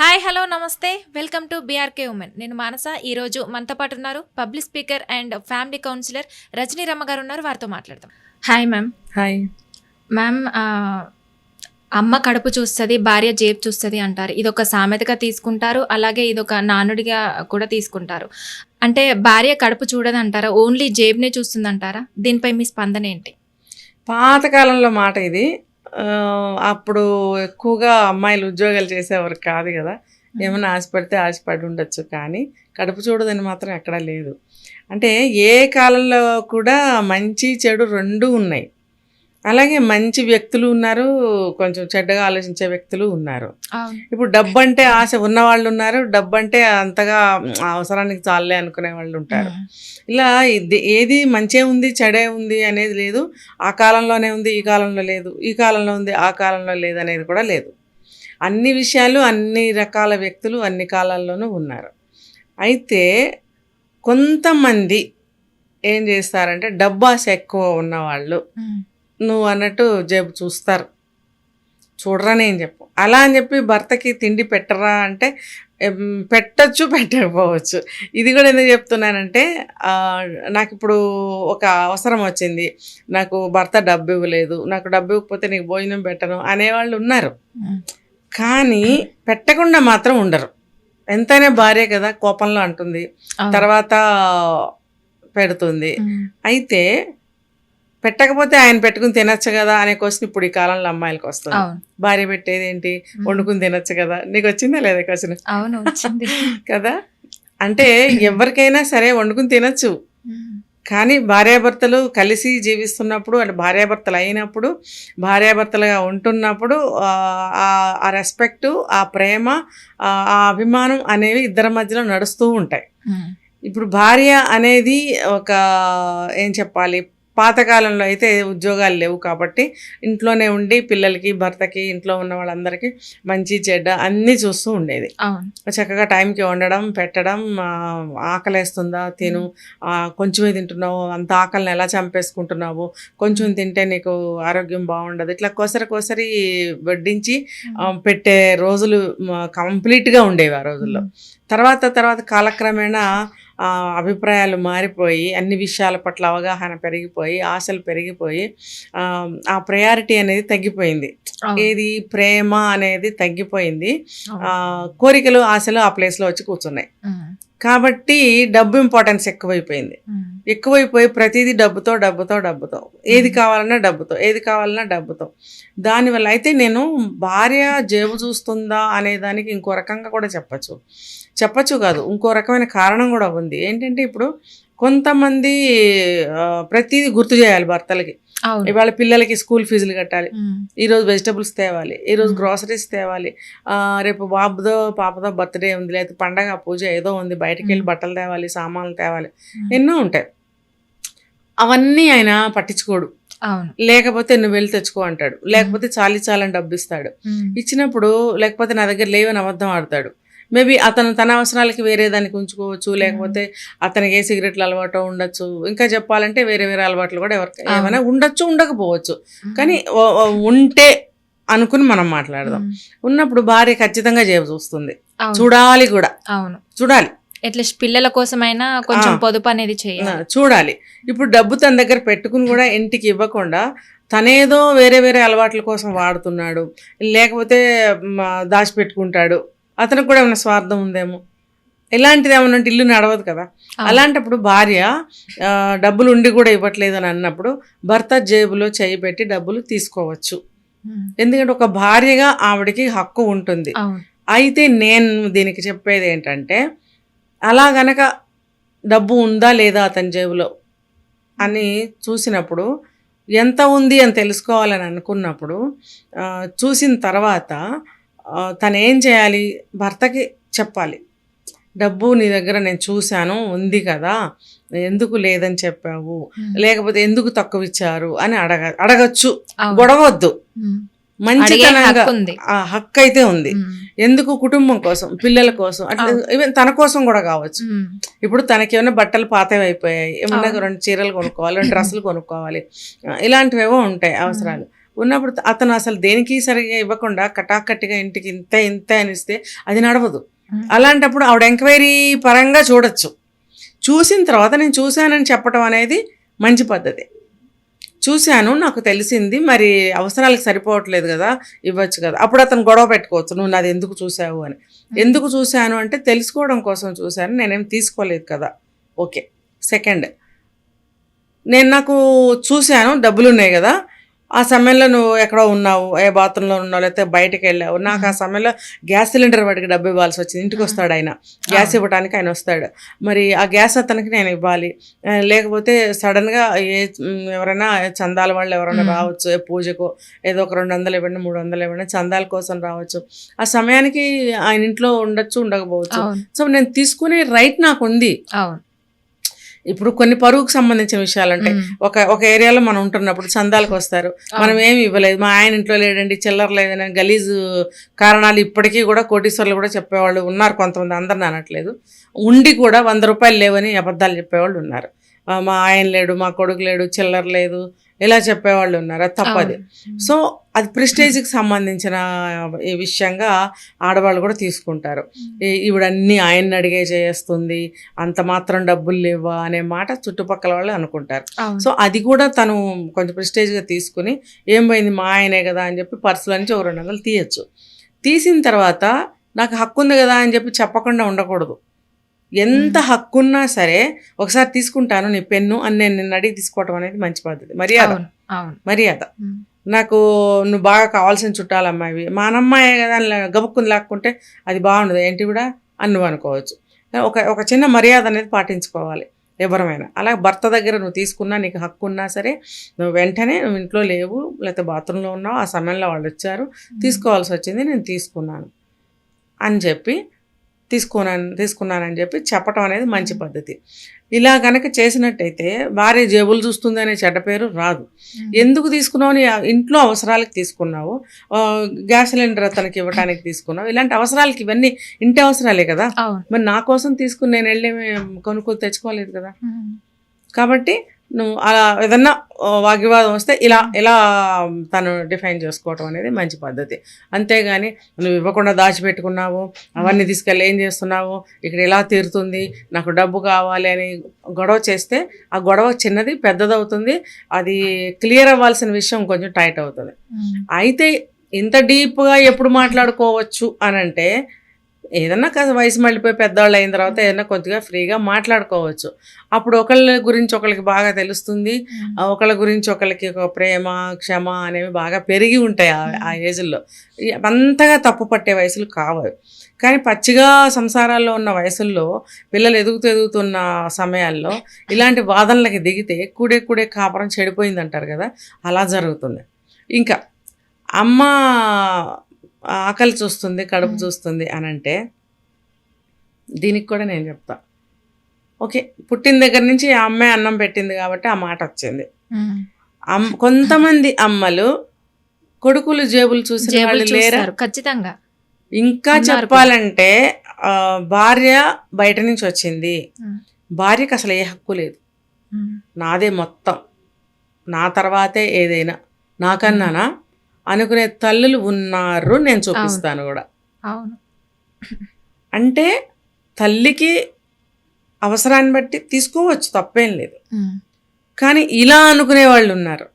Hi hello నమస్తే. Welcome to BRK women. నేను మానస. ఈరోజు మనతో పాటు ఉన్నారు public speaker and family counsellor Rajani Ramma గారు ఉన్నారు. వారితో మాట్లాడదాం. Hi ma'am. హాయ్. మ్యామ్ అమ్మ కడుపు చూస్తుంది భార్య జేబు చూస్తుంది అంటారు. ఇది ఒక సామెతగా తీసుకుంటారు అలాగే ఇది ఒక నానుడిగా కూడా తీసుకుంటారు. అంటే భార్య కడుపు చూడదు అంటారా ఓన్లీ జేబునే చూస్తుంది అంటారా దీనిపై మీ స్పందన ఏంటి? పాతకాలంలో మాట ఇది అప్పుడు ఎక్కువగా అమ్మాయిలు ఉద్యోగాలు చేసేవారు కాదు కదా. ఏమైనా ఆశపడితే ఆశపడి ఉండొచ్చు కానీ కడుపు చూడదని మాత్రం ఎక్కడా లేదు. అంటే ఏ కాలంలో కూడా మంచి చెడు రెండు ఉన్నాయి. అలాగే మంచి వ్యక్తులు ఉన్నారు కొంచెం చెడ్డగా ఆలోచించే వ్యక్తులు ఉన్నారు. ఇప్పుడు డబ్బు అంటే ఆశ ఉన్న వాళ్ళు ఉన్నారు డబ్బు అంటే అంతగా అవసరానికి చాలే అనుకునే వాళ్ళు ఉంటారు. ఇలా ఏది మంచే ఉంది చెడే ఉంది అనేది లేదు ఆ కాలంలోనే ఉంది ఈ కాలంలో లేదు ఈ కాలంలో ఉంది ఆ కాలంలో లేదు అనేది కూడా లేదు. అన్ని విషయాలు అన్ని రకాల వ్యక్తులు అన్ని కాలాల్లోనూ ఉన్నారు. అయితే కొంతమంది ఏం చేస్తారంటే డబ్బు ఆశ ఎక్కువ ఉన్నవాళ్ళు. నువ్వు అన్నట్టు జేబు చూస్తారు. చూడరా నేను చెప్పు. అలా అని చెప్పి భర్తకి తిండి పెట్టరా అంటే పెట్టచ్చు పెట్టకపోవచ్చు. ఇది కూడా ఎందుకు చెప్తున్నానంటే నాకు ఇప్పుడు ఒక అవసరం వచ్చింది. నాకు భర్త డబ్బు ఇవ్వలేదు. నాకు డబ్బు ఇవ్వకపోతే నీకు భోజనం పెట్టను అనేవాళ్ళు ఉన్నారు. కానీ పెట్టకుండా మాత్రం ఉండరు. ఎంతైనా భార్య కదా కోపంలో అంటుంది. తర్వాత పెడుతుంది. అయితే పెట్టకపోతే ఆయన పెట్టుకుని తినొచ్చు కదా అనే క్వశ్చన్ ఇప్పుడు ఈ కాలంలో అమ్మాయిలకు వస్తుంది. భార్య పెట్టేది ఏంటి? వండుకుని తినొచ్చు కదా. నీకు వచ్చిందా లేదా క్వశ్చన్ అవును వచ్చింది. కదా? అంటే ఎవరికైనా సరే వండుకుని తినొచ్చు. కానీ భార్యాభర్తలు కలిసి జీవిస్తున్నప్పుడు అంటే భార్యాభర్తలు అయినప్పుడు భార్యాభర్తలుగా ఉంటున్నప్పుడు ఆ, రెస్పెక్ట్ ఆ ప్రేమ ఆ అభిమానం అనేవి ఇద్దరి మధ్యలో నడుస్తూ ఉంటాయి. ఇప్పుడు భార్య అనేది ఒక ఏం చెప్పాలి? పాతకాలంలో అయితే ఉద్యోగాలు లేవు కాబట్టి ఇంట్లోనే ఉండి పిల్లలకి భర్తకి ఇంట్లో ఉన్న వాళ్ళందరికీ మంచి చెడ్డ అన్నీ చూస్తూ ఉండేది. చక్కగా టైంకి వండడం పెట్టడం ఆకలేస్తుందా తిను కొంచెమే తింటున్నావు అంత ఆకలిని ఎలా చంపేసుకుంటున్నావు కొంచెం తింటే నీకు ఆరోగ్యం బాగుండదు ఇట్లా కొసరి కొసరి వడ్డించి పెట్టే రోజులు కంప్లీట్గా ఉండేవి ఆ రోజుల్లో. తర్వాత తర్వాత కాలక్రమేణా అభిప్రాయాలు మారిపోయి అన్ని విషయాల పట్ల అవగాహన పెరిగిపోయి ఆశలు పెరిగిపోయి ఆ, ప్రయారిటీ అనేది తగ్గిపోయింది. ఏది ప్రేమ అనేది తగ్గిపోయింది. కోరికలు ఆశలు ఆ ప్లేస్లో వచ్చి కూర్చున్నాయి. కాబట్టి డబ్బు ఇంపార్టెన్స్ ఎక్కువైపోయింది. ఎక్కువైపోయి ప్రతిదీ డబ్బుతో డబ్బుతో డబ్బుతో. ఏది కావాలన్నా డబ్బుతో ఏది కావాలన్నా డబ్బుతో. దానివల్ల అయితే నేను భార్య జేబు చూస్తుందా అనే దానికి ఇంకో రకంగా కూడా చెప్పచ్చు. చెప్పచ్చు కాదు. ఇంకో రకమైన కారణం కూడా ఉంది. ఏంటంటే ఇప్పుడు కొంతమంది ప్రతిదీ గుర్తు చేయాలి భర్తలకి. ఇవాళ పిల్లలకి స్కూల్ ఫీజులు కట్టాలి. ఈరోజు వెజిటబుల్స్ తేవాలి. ఈరోజు. గ్రాసరీస్ తేవాలి. రేపు బాబుదో పాపదో బర్త్డే ఉంది. లేకపోతే పండగ పూజ ఏదో ఉంది. బయటికి వెళ్ళి. బట్టలు తేవాలి సామాన్లు తేవాలి. ఎన్నో ఉంటాయి. అవన్నీ ఆయన పట్టించుకోడు. లేకపోతే నువ్వు వెళ్ళి తెచ్చుకో అంటాడు. లేకపోతే చాలి చాలని డబ్బు ఇస్తాడు. ఇచ్చినప్పుడు లేకపోతే నా దగ్గర లేవని అబద్ధం ఆడతాడు. మేబీ అతను తన అవసరాలకి వేరే దానికి ఉంచుకోవచ్చు లేకపోతే అతనికి ఏ సిగరెట్లు అలవాటు ఉండొచ్చు ఇంకా చెప్పాలంటే వేరే వేరే అలవాట్లు కూడా ఎవరికి. ఏమైనా ఉండొచ్చు ఉండకపోవచ్చు. కానీ ఉంటే అనుకుని మనం మాట్లాడదాం. ఉన్నప్పుడు భార్య ఖచ్చితంగా జేబు చూస్తుంది. చూడాలి కూడా అవును చూడాలి అట్లీస్ట్ పిల్లల కోసమైనా కొంచెం. పొదుపు అనేది చేయాలి చూడాలి ఇప్పుడు డబ్బు తన దగ్గర పెట్టుకుని కూడా ఇంటికి ఇవ్వకుండా తనేదో వేరే వేరే అలవాట్ల కోసం వాడుతున్నాడు లేకపోతే దాచిపెట్టుకుంటాడు అతనికి కూడా ఏమైనా స్వార్థం ఉందేమో. ఇలాంటిది ఏమైనా ఉంటే ఇల్లు నడవదు కదా. అలాంటప్పుడు భార్య డబ్బులు ఉండి కూడా ఇవ్వట్లేదు అని అన్నప్పుడు భర్త జేబులో చేయి పెట్టి డబ్బులు తీసుకోవచ్చు. ఎందుకంటే ఒక భార్యగా ఆవిడకి హక్కు ఉంటుంది. అయితే నేను దీనికి చెప్పేది ఏంటంటే అలా గనక డబ్బు ఉందా లేదా అతని జేబులో అని చూసినప్పుడు ఎంత ఉంది అని తెలుసుకోవాలని అనుకున్నప్పుడు చూసిన తర్వాత తను ఏం చేయాలి భర్తకి చెప్పాలి డబ్బు నీ దగ్గర నేను చూశాను ఉంది కదా ఎందుకు లేదని చెప్పావు. లేకపోతే ఎందుకు తక్కువ ఇచ్చారు అని అడగ అడగచ్చు. గొడవద్దు మంచితనంగా ఆ హక్కు అయితే ఉంది. ఎందుకు కుటుంబం కోసం పిల్లల కోసం అట్లా. ఈవెన్ తన కోసం కూడా కావచ్చు. ఇప్పుడు తనకి ఏమైనా బట్టలు పాతవి అయిపోయాయి ఏమన్నా. రెండు చీరలు కొనుక్కోవాలి రెండు డ్రెస్సులు కొనుక్కోవాలి ఇలాంటివేవో ఉంటాయి అవసరాలు ఉన్నప్పుడు అతను అసలు దేనికి సరిగా ఇవ్వకుండా కటాకట్టిగా ఇంటికి ఇంత ఇంత అని ఇస్తే అది నడవదు. అలాంటప్పుడు ఆవిడ ఎంక్వైరీ పరంగా చూడొచ్చు. చూసిన తర్వాత నేను చూశానని చెప్పడం అనేది మంచి పద్ధతి. చూశాను నాకు తెలిసింది మరి అవసరాలకు సరిపోవట్లేదు కదా ఇవ్వచ్చు కదా. అప్పుడు అతను గొడవ పెట్టుకోవచ్చు నువ్వు నాది ఎందుకు చూసావు అని. ఎందుకు చూశాను? అంటే తెలుసుకోవడం కోసం చూశాను నేనేం తీసుకోలేదు కదా. Okay second. నేను నాకు చూశాను డబ్బులు ఉన్నాయి కదా ఆ సమయంలో నువ్వు ఎక్కడో ఉన్నావు ఏ బాత్రూంలో ఉన్నావు లేకపోతే బయటకు వెళ్ళావు. నాకు ఆ సమయంలో గ్యాస్ సిలిండర్ వాడికి డబ్బు ఇవ్వాల్సి వచ్చింది. ఇంటికి వస్తాడు ఆయన. గ్యాస్ ఇవ్వడానికి ఆయన వస్తాడు. మరి ఆ గ్యాస్ అతనికి నేను ఇవ్వాలి. లేకపోతే సడన్గా ఏ ఎవరైనా చందాల వాళ్ళు ఎవరైనా. రావచ్చు ఏ పూజకో ఏదో ఒక రెండు వందలు ఇవ్వండి మూడు వందలు ఇవ్వండి చందాల కోసం రావచ్చు. ఆ సమయానికి ఆయన ఇంట్లో ఉండొచ్చు ఉండకపోవచ్చు. సో నేను తీసుకునే రైట్ నాకు ఉంది. ఇప్పుడు కొన్ని పరువుకు సంబంధించిన విషయాలు అంటే ఉమ్. ఒక ఒక ఏరియాలో మనం ఉంటున్నప్పుడు చందాలకు వస్తారు. మనం ఏమి ఇవ్వలేదు. మా ఆయన ఇంట్లో లేడండి చిల్లర లేదని గలీజు కారణాలు ఇప్పటికీ కూడా కోటీశ్వర్లు కూడా చెప్పేవాళ్ళు ఉన్నారు కొంతమంది. అందరిని అనట్లేదు. ఉండి కూడా వంద రూపాయలు లేవని అబద్ధాలు చెప్పేవాళ్ళు ఉన్నారు. మా ఆయన లేడు మా కొడుకు లేడు చిల్లర లేదు ఇలా చెప్పేవాళ్ళు ఉన్నారు? అది తప్పది. అవును. సో అది ప్రిస్టేజ్కి సంబంధించిన ఈ విషయంగా ఆడవాళ్ళు కూడా తీసుకుంటారు. ఈ- ఈవిడ అన్ని ఆయన్ని అడిగే చేస్తుంది అంత మాత్రం డబ్బులు లేవా అనే మాట చుట్టుపక్కల వాళ్ళు అనుకుంటారు. సో అది కూడా తను కొంచెం ప్రిస్టేజ్గా తీసుకుని ఏం పోయింది మా ఆయనే కదా? అని చెప్పి పర్సుల నుంచి ఒక రెండు వందలు తీయచ్చు. తీసిన తర్వాత నాకు హక్కు ఉంది కదా? అని చెప్పి చెప్పకుండా ఉండకూడదు. ఎంత హక్కున్నా సరే ఒకసారి తీసుకుంటాను నీ పెన్ను అని నేను నిన్ను అడిగి తీసుకోవటం అనేది మంచి పద్ధతి. మర్యాద. మర్యాద. నాకు నువ్వు బాగా కావాల్సిన చుట్టాలమ్మాయివి మా అమ్మాయే కదా గబుక్కుని లాక్కుంటే అది బాగుండదు. ఏంటి కూడా అని నువ్వు అనుకోవచ్చు. ఒక ఒక చిన్న మర్యాద అనేది పాటించుకోవాలి ఎవరమైనా. అలా భర్త దగ్గర నువ్వు తీసుకున్నా నీకు హక్కు ఉన్నా సరే నువ్వు వెంటనే నువ్వు ఇంట్లో లేవు లేకపోతే బాత్రూంలో ఉన్నావు ఆ సమయంలో వాళ్ళు వచ్చారు తీసుకోవాల్సి వచ్చింది నేను తీసుకున్నాను. అని చెప్పి తీసుకున్నాను తీసుకున్నానని చెప్పి చెప్పటం అనేది మంచి పద్ధతి. ఇలా కనుక చేసినట్టయితే భార్య జేబులు చూస్తుంది అనే చెడ్డ పేరు రాదు. ఎందుకు తీసుకున్నావు? ఇంట్లో అవసరాలకు తీసుకున్నావు. గ్యాస్ సిలిండర్ అతనికి ఇవ్వడానికి తీసుకున్నావు. ఇలాంటి అవసరాలకి ఇవన్నీ ఇంటి అవసరాలే కదా. మరి నా కోసం తీసుకుని నేను వెళ్ళి కొనుక్కొని తెచ్చుకోలేదు కదా. కాబట్టి నువ్వు అలా ఏదన్నా వాగ్వివాదం వస్తే ఇలా ఇలా తను డిఫైన్ చేసుకోవటం అనేది మంచి పద్ధతి. అంతేగాని నువ్వు ఇవ్వకుండా దాచిపెట్టుకున్నావు అవన్నీ తీసుకెళ్ళి ఏం చేస్తున్నావు ఇక్కడ ఎలా తీరుతుంది నాకు డబ్బు కావాలి అని గొడవ చేస్తే ఆ గొడవ చిన్నది పెద్దదవుతుంది అది క్లియర్ అవ్వాల్సిన విషయం కొంచెం టైట్ అవుతుంది. అయితే ఇంత డీప్గా ఎప్పుడు మాట్లాడుకోవచ్చు అని అంటే ఏదన్నా కాస్త వయసు మళ్ళీపోయి పెద్దవాళ్ళు అయిన తర్వాత ఏదైనా కొద్దిగా ఫ్రీగా మాట్లాడుకోవచ్చు. అప్పుడు ఒకళ్ళ గురించి ఒకళ్ళకి బాగా తెలుస్తుంది. ఒకళ్ళ గురించి ఒకళ్ళకి ఒక ప్రేమ క్షమ అనేవి బాగా పెరిగి ఉంటాయి ఆ- ఏజ్లో. అంతగా తప్పు పట్టే వయసులు కావు కానీ పచ్చిగా సంసారాల్లో ఉన్న వయసుల్లో పిల్లలు ఎదుగుతూ ఎదుగుతున్న సమయాల్లో ఇలాంటి వాదనలకి దిగితే కూడే కూడే కాపురం చెడిపోయింది అంటారు కదా అలా జరుగుతుంది. ఇంకా అమ్మ ఆకలి చూస్తుంది కడుపు చూస్తుంది అని అంటే దీనికి కూడా నేను చెప్తా. ఓకే పుట్టిన దగ్గర నుంచి ఆ అమ్మాయి అన్నం పెట్టింది కాబట్టి ఆ మాట వచ్చింది. కొంతమంది అమ్మలు కొడుకులు జేబులు చూసిన వాళ్ళు లేరా? ఖచ్చితంగా. ఇంకా. చెప్పాలంటే భార్య బయట నుంచి వచ్చింది. భార్యకి అసలు ఏ హక్కు లేదు. నాదే మొత్తం. నా తర్వాతే ఏదైనా. నాకన్నానా? అనుకునే తల్లులు ఉన్నారు నేను చూపిస్తాను కూడా. అవును. అంటే తల్లికి అవసరాన్ని బట్టి తీసుకోవచ్చు తప్పేం లేదు. కానీ ఇలా అనుకునే వాళ్ళు ఉన్నారు.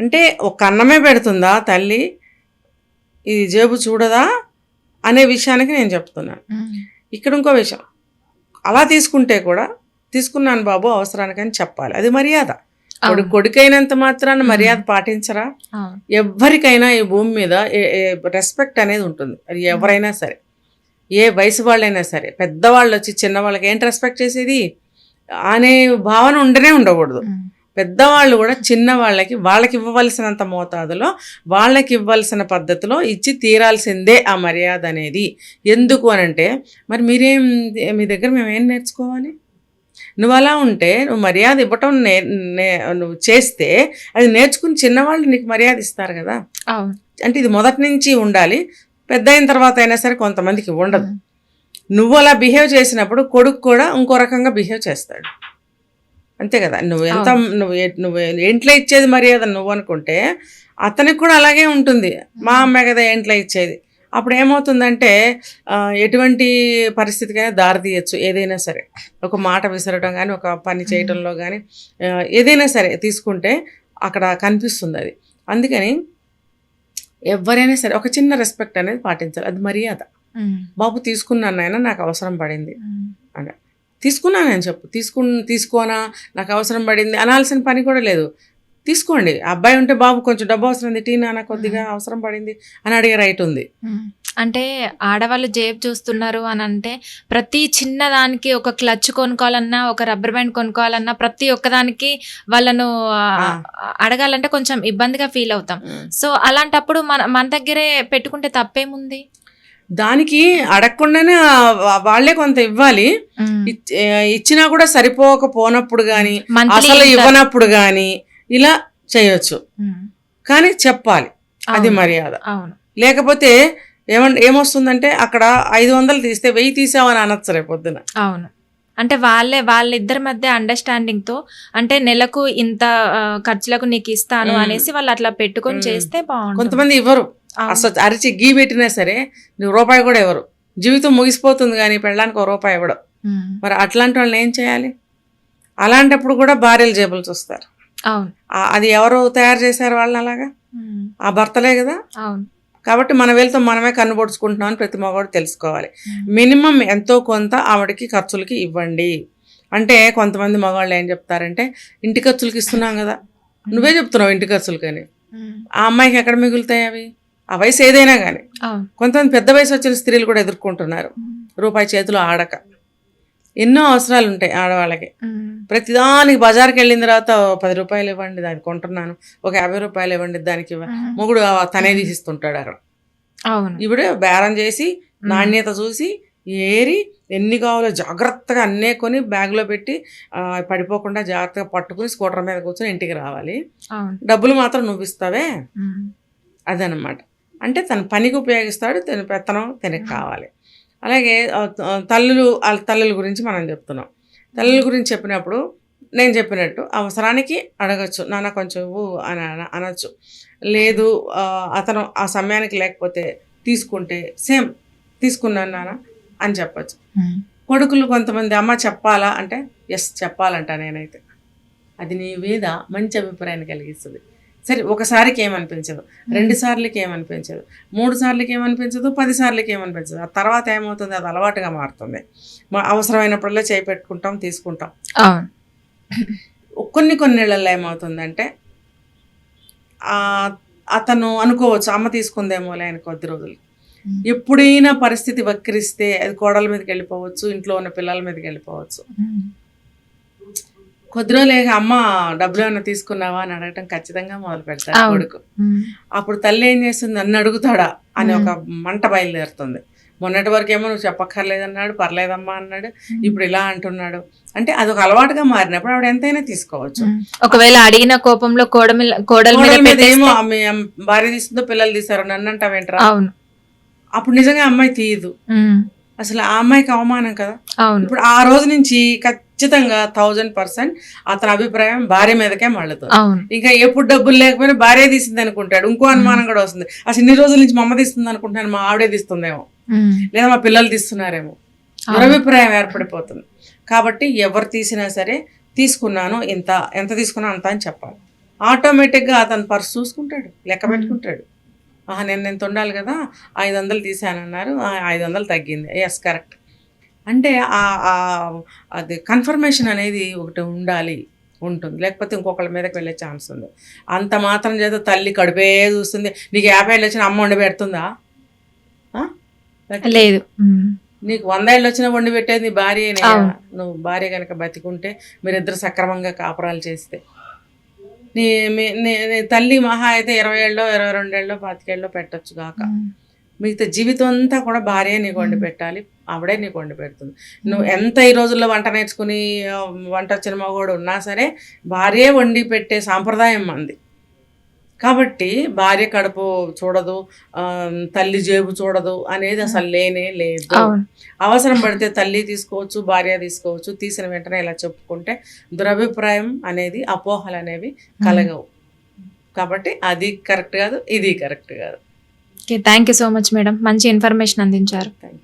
అంటే ఒక అన్నమే పెడుతుందా తల్లి? ఇది జేబు చూడదా? అనే విషయానికి నేను చెప్తున్నాను. ఇక్కడ ఇంకో విషయం. అలా తీసుకుంటే కూడా తీసుకున్నాను బాబు అవసరానికి అని చెప్పాలి. అది మర్యాద. కొడు అవును. కొడుకైనంత మాత్రాన. మర్యాద పాటించరా? అవును. ఎవ్వరికైనా ఈ భూమి మీద రెస్పెక్ట్ అనేది ఉంటుంది. అది ఎవరైనా సరే. ఏ వయసు వాళ్ళైనా సరే. పెద్దవాళ్ళు వచ్చి చిన్నవాళ్ళకి ఏంటి రెస్పెక్ట్ చేసేది? అనే భావన ఉండనే ఉండకూడదు. పెద్దవాళ్ళు కూడా చిన్నవాళ్ళకి వాళ్ళకి ఇవ్వవలసినంత మోతాదులో వాళ్ళకి ఇవ్వాల్సిన పద్ధతిలో ఇచ్చి తీరాల్సిందే ఆ మర్యాద అనేది. ఎందుకు అనంటే మరి మీరేం మీ దగ్గర మేము ఏం నేర్చుకోవాలి? నువ్వు అలా ఉంటే నువ్వు మర్యాద ఇవ్వటం నే నే- నువ్వు చేస్తే అది నేర్చుకుని చిన్నవాళ్ళు నీకు మర్యాద ఇస్తారు కదా. అంటే ఇది మొదటి నుంచి ఉండాలి. పెద్ద అయిన తర్వాత అయినా సరే కొంతమందికి ఉండదు. నువ్వు అలా బిహేవ్ చేసినప్పుడు కొడుకు కూడా ఇంకో రకంగా బిహేవ్ చేస్తాడు. అంతే కదా. నువ్వు ఎంత నువ్వు నువ్వు ఇంట్లో ఇచ్చేది మర్యాద నువ్వు అనుకుంటే అతనికి కూడా అలాగే ఉంటుంది. మా అమ్మే కదా ఇంట్లో ఇచ్చేది. అప్పుడు ఏమవుతుందంటే ఎటువంటి పరిస్థితికైనా దారి తీయచ్చు ఏదైనా సరే. ఒక మాట విసరడం కానీ ఒక పని చేయటంలో కానీ ఏదైనా సరే తీసుకుంటే అక్కడ కనిపిస్తుంది అది. అందుకని ఎవరైనా సరే ఒక చిన్న రెస్పెక్ట్ అనేది పాటించాలి. అది మర్యాద. బాబు తీసుకున్నాను నాయన నాకు అవసరం పడింది ఉమ్, తీసుకున్నాను అని చెప్పు. తీసుకు తీసుకోనా? నాకు అవసరం పడింది అనాల్సిన పని కూడా లేదు. తీసుకోండి. అబ్బాయి ఉంటే బాబు కొంచెం డబ్బు అవసరం ఉంది టీ నాన్న కొద్దిగా అవసరం పడింది అని అడిగే రైట్ ఉంది. అంటే ఆడవాళ్ళు జేబు చూస్తున్నారు అని అంటే ప్రతి చిన్న దానికి ఒక క్లచ్ కొనుక్కోవాలన్నా ఒక రబ్బర్ బ్యాండ్ కొనుక్కోవాలన్నా ప్రతి ఒక్కదానికి వాళ్ళను. అడగాలంటే కొంచెం ఇబ్బందిగా ఫీల్ అవుతాం. సో అలాంటప్పుడు మన మన దగ్గరే పెట్టుకుంటే తప్పేముంది? దానికి అడగకుండానే వాళ్ళే కొంత ఇవ్వాలి. ఇచ్చినా కూడా సరిపోకపోనప్పుడు కానీ అసలు ఇవ్వనప్పుడు కానీ ఇలా చేయొచ్చు. కానీ చెప్పాలి అది. మర్యాద అవును లేకపోతే ఏమన్ ఏమొస్తుందంటే అక్కడ ఐదు వందలు తీస్తే వెయ్యి తీసావని అనొచ్చు రేపు పొద్దున అవును అంటే వాళ్ళే వాళ్ళిద్దరి మధ్య అండర్స్టాండింగ్తో అంటే నెలకు ఇంత ఖర్చులకు నీకు ఇస్తాను. అనేసి వాళ్ళు అట్లా పెట్టుకొని. చేస్తే బాగుంటుంది కొంతమంది ఇవ్వరు. అసలు అరిచి గీ పెట్టినా సరే నువ్వు రూపాయి కూడా ఇవ్వరు జీవితం ముగిసిపోతుంది కానీ పెళ్ళడానికి ఒక రూపాయి ఇవ్వడం. మరి అట్లాంటి వాళ్ళని ఏం చేయాలి అలాంటప్పుడు కూడా భార్యలు జేబులు చూస్తారు అది ఎవరు తయారు చేశారు వాళ్ళని అలాగా. ఆ భర్తలే కదా? అవును. కాబట్టి మన వెళ్తాం మనమే కన్నుబొడుచుకుంటున్నాం అని ప్రతి మగవాడు తెలుసుకోవాలి. మినిమం ఎంతో కొంత ఆవిడకి ఖర్చులకి ఇవ్వండి. అంటే కొంతమంది మగవాళ్ళు ఏం చెప్తారంటే ఇంటి ఖర్చులకి ఇస్తున్నాం కదా. నువ్వే చెప్తున్నావు ఇంటి ఖర్చులకని. ఆ అమ్మాయికి ఎక్కడ మిగులుతాయి అవి? ఆ వయసు ఏదైనా కానీ కొంతమంది పెద్ద వయసు వచ్చిన స్త్రీలు కూడా ఎదుర్కొంటున్నారు. రూపాయి చేతిలో ఆడక. ఎన్నో అవసరాలు ఉంటాయి ఆడవాళ్ళకి. ప్రతిదానికి బజార్కి వెళ్ళిన తర్వాత "ఓ పది రూపాయలు ఇవ్వండి దానికి కొంటున్నాను. ఒక యాభై రూపాయలు ఇవ్వండి దానికి. మొగుడు తనే తీసిస్తుంటాడు అక్కడ. అవును. ఇప్పుడు బేరం చేసి నాణ్యత చూసి ఏరి ఎన్ని కావాలో జాగ్రత్తగా అన్నే కొని బ్యాగ్లో పెట్టి పడిపోకుండా జాగ్రత్తగా పట్టుకుని స్కూటర్ మీద కూర్చొని ఇంటికి రావాలి. డబ్బులు మాత్రం నువ్వు ఇస్తావే. అదనమాట అంటే తన పనికి ఉపయోగిస్తాడు తన పెత్తనం తనకి కావాలి. అలాగే తల్లులు వాళ్ళ తల్లుల గురించి మనం చెప్తున్నాం. తల్లుల గురించి చెప్పినప్పుడు నేను చెప్పినట్టు అవసరానికి అడగచ్చు. నాన్న కొంచెం ఇవ్వు అని అన- అనొచ్చు. లేదు అతను ఆ సమయానికి లేకపోతే తీసుకుంటే సేమ్ తీసుకున్నాను నాన్న అని చెప్పచ్చు. కొడుకులు కొంతమంది అమ్మ చెప్పాలా అంటే ఎస్ చెప్పాలంట నేనైతే. అది నీ మీద మంచి అభిప్రాయాన్ని కలిగిస్తుంది. సరే ఒకసారికి ఏమనిపించదు రెండు సార్లకి ఏమనిపించదు మూడు సార్లకి ఏమనిపించదు పది సార్లకి ఏమనిపించదు ఆ తర్వాత ఏమవుతుంది? అది అలవాటుగా మారుతుంది. మా అవసరమైనప్పుడల్లా చేయి పెట్టుకుంటాం తీసుకుంటాం. కొన్ని కొన్ని నెలల్లో ఏమవుతుందంటే అతను అనుకోవచ్చు అమ్మ తీసుకుందేమోలే ఆయన కొద్ది రోజులు. ఎప్పుడైనా పరిస్థితి వక్రిస్తే అది కోడల మీదకి వెళ్ళిపోవచ్చు ఇంట్లో ఉన్న పిల్లల మీదకి వెళ్ళిపోవచ్చు. కొద్ది రోజులు అమ్మ డబ్బులు ఏమైనా తీసుకున్నావా? అని అడగటం ఖచ్చితంగా మొదలు పెడతాడు. కొడుకు. అప్పుడు తల్లి ఏం చేస్తుంది? నన్ను అడుగుతాడా? అని ఒక మంట బయలుదేరుతుంది. మొన్నటి వరకు ఏమో నువ్వు చెప్పక్కర్లేదన్నాడు పర్లేదమ్మా అన్నాడు. ఇప్పుడు ఇలా అంటున్నాడు. అంటే అదొక అలవాటుగా మారినప్పుడు ఆవిడ ఎంతైనా తీసుకోవచ్చు. ఒకవేళ అడిగిన కోపంలో కోడమిల కోడల మీద ఏమో భార్య తీస్తుందో పిల్లలు తీస్తారు నన్ను అంటావేంట్రా అవును. అప్పుడు నిజంగా అమ్మాయి తీయదు. అసలు ఆ అమ్మాయికి అవమానం కదా. అవును. ఇప్పుడు ఆ రోజు నుంచి ఖచ్చితంగా థౌజండ్ పర్సెంట్ అతని అభిప్రాయం భార్య మీదకే మళ్ళుతుంది. అవును. ఇంకా ఎప్పుడు డబ్బులు లేకపోయినా భార్య తీసింది అనుకుంటాడు. ఇంకో అనుమానం కూడా వస్తుంది. అసలు ఇన్ని రోజుల నుంచి మా అమ్మ తీస్తుంది అనుకుంటున్నాను మా ఆవిడే తీస్తుందేమో. లేదా మా పిల్లలు తీస్తున్నారేమో. దురభిప్రాయం ఏర్పడిపోతుంది. కాబట్టి ఎవరు తీసినా సరే తీసుకున్నాను ఇంత ఎంత తీసుకున్నా అంత అని చెప్పాలి. ఆటోమేటిక్గా అతను పర్స్ చూసుకుంటాడు లెక్క పెట్టుకుంటాడు. ఆహా నేను నేను ఉండాలి కదా ఐదు వందలు తీసానన్నారు ఆ, ఐదు వందలు తగ్గింది. ఎస్ కరెక్ట్ అంటే అది కన్ఫర్మేషన్ అనేది ఒకటి ఉండాలి ఉంటుంది లేకపోతే ఇంకొకళ్ళ మీదకి వెళ్ళే ఛాన్స్ ఉంది అంత మాత్రం చేత తల్లి కడుపే చూస్తుంది నీకు యాభై ఏళ్ళు వచ్చిన అమ్మ వండి పెడుతుందా? లేదు. నీకు వంద ఏళ్ళు వచ్చినా వండి పెట్టేది అవును. నువ్వు భార్య కనుక బతికుంటే మీరిద్దరు సక్రమంగా కాపురాలు చేస్తే నీ తల్లి మహా అయితే ఇరవై ఏళ్ళలో ఇరవై రెండేళ్ళలో పాతికేళ్ళలో పెట్టొచ్చు కాక. మిగతా జీవితం అంతా కూడా భార్య నీకు వండి పెట్టాలి ఆవిడే నీకు వండి పెడుతుంది. నువ్వు ఎంత ఈ రోజుల్లో వంట నేర్చుకుని వంట వచ్చిన మగవాడు ఉన్నా సరే భార్యే వండి పెట్టే సాంప్రదాయం మంది. కాబట్టి భార్య కడుపు చూడదు తల్లి జేబు చూడదు అనేది అసలు లేనే లేదు. అవసరం పడితే తల్లి తీసుకోవచ్చు భార్య తీసుకోవచ్చు తీసిన వెంటనే ఇలా చెప్పుకుంటే దురభిప్రాయం అనేది అపోహలు అనేవి కలగవు. కాబట్టి అది కరెక్ట్ కాదు ఇది కరెక్ట్ కాదు. Okay thank you so much madam మంచి ఇన్ఫర్మేషన్ అందించారు. థ్యాంక్